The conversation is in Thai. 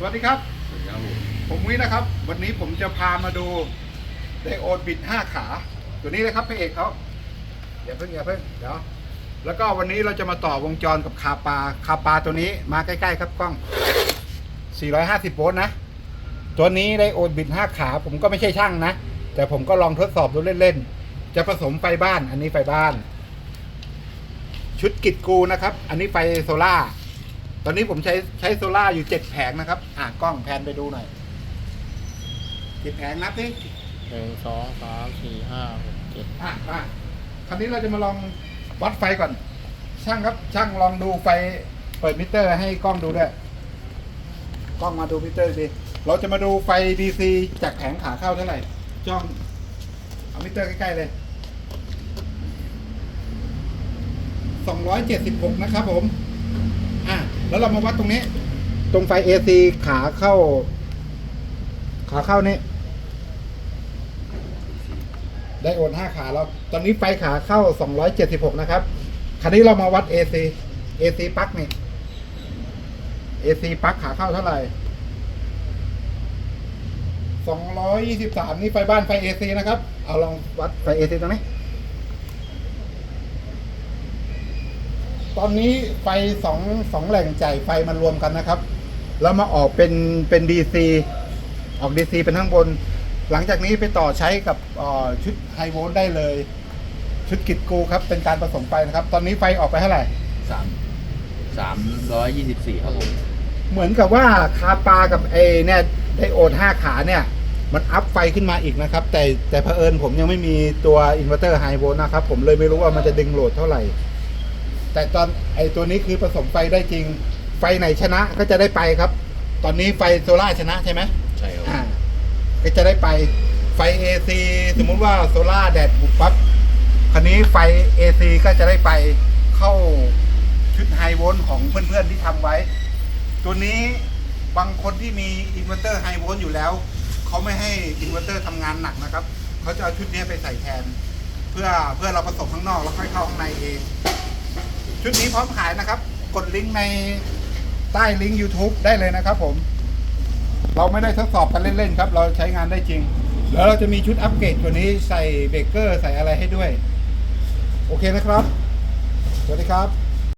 สวัสดีครับ สวัสดีครับผมผมวินะครับ วันนี้ผมจะพามาดูไดโอดบิด5ขา ตัวนี้เลยครับพระเอกเขาอย่าเพิ่งอย่าเพิ่งเดี๋ยวแล้วก็วันนี้เราจะมาต่อวงจรกับคาปาคาปาตัวนี้มาใกล้ๆครับกล้อง 450 โวลต์นะ ตัวนี้ไดโอดบิด5ขา ผมก็ไม่ใช่ช่างนะ แต่ผมก็ลองทดสอบดูเล่นๆ จะผสมไฟบ้าน อันนี้ไฟบ้าน ชุดกิดกูนะครับ อันนี้ไฟโซล่าร์ ตอนนี้ผมใช้ใช้โซล่าร์อยู่เจ็ดแผงนะครับ อะกล้องแพนไปดูหน่อยเจ็ดแผงนับดิหนึ่งสองสามสี่ห้าหกเจ็ดอะมาคราวนี้เราจะมาลองวัดไฟก่อน ช่างครับ ช่างลองดูไฟเปิดมิเตอร์ ให้กล้องดูด้วยกล้องมาดูมิเตอร์ดิเราจะมาดูไฟ DC จากแผงขาเข้าเท่าไหร่จ้องเอามิเตอร์ใกล้ๆเลย276นะครับผมอะ แล้วเรามาวัดตรงนี้ ตรงไฟ AC ขาเข้า ขาเข้านี่ได้โอน5ขาแล้วตอนนี้ไฟขาเข้า276นะครับ คราวนี้เรามาวัด AC AC ปลั๊กนี่ AC ปลั๊กขาเข้าเท่าไหร่223นี่ไฟบ้านไฟ AC นะครับ เอาลองวัดไฟ AC ตรงนี้ ตอนนี้ไฟสองสองแหล่งจ่ายไฟมันรวมกันนะครับ แล้วมาออกเป็นเป็น DC ออก DC เป็นข้างบน หลังจากนี้ไปต่อใช้กับเอ่อชุดไฮโวลต์ได้เลย ชุดกิดกูครับ เป็นการผสมไฟนะครับ ตอนนี้ไฟออกไปเท่าไหร่สามสามร้อยยี่สิบสี่ครับผมเหมือนกับว่าคาปากับเอเนี่ยไดโอด5ขาเนี่ย มันอัพไฟขึ้นมาอีกนะครับ แต่แต่เผอิญผมยังไม่มีตัวอินเวอร์เตอร์ไฮโวลต์นะครับ ผมเลยไม่รู้ว่ามันจะดึงโหลดเท่าไหร่ แต่ตอนไอตัวนี้คือผสมไฟได้จริง ไฟไหนชนะก็จะได้ไปครับ ตอนนี้ไฟโซล่าร์ชนะใช่ไหมใช่ครับอ่าก็จะได้ไปไฟ AC สมมุติว่าโซล่าร์แดดบุกปั๊บคันนี้ไฟ AC ก็จะได้ไปเข้าชุดไฮโวลต์ของเพื่อนๆที่ทำไว้ ตัวนี้บางคนที่มีอินเวอร์เตอร์ไฮโวลต์อยู่แล้ว เขาไม่ให้อินเวอร์เตอร์ทำงานหนักนะครับ เขาจะเอาชุดนี้ไปใส่แทน เพื่อเพื่อเราผสมข้างนอกแล้วค่อยเข้าข้างในเอง ชุดนี้พร้อมขายนะครับ กดลิงก์ในใต้ลิงก์ YouTube ได้เลยนะครับผม เราไม่ได้ทดสอบกันเล่นๆครับ เราใช้งานได้จริง แล้วเราจะมีชุดอัปเกรดตัวนี้ใส่เบรกเกอร์ใส่อะไรให้ด้วย โอเคนะครับ สวัสดีครับ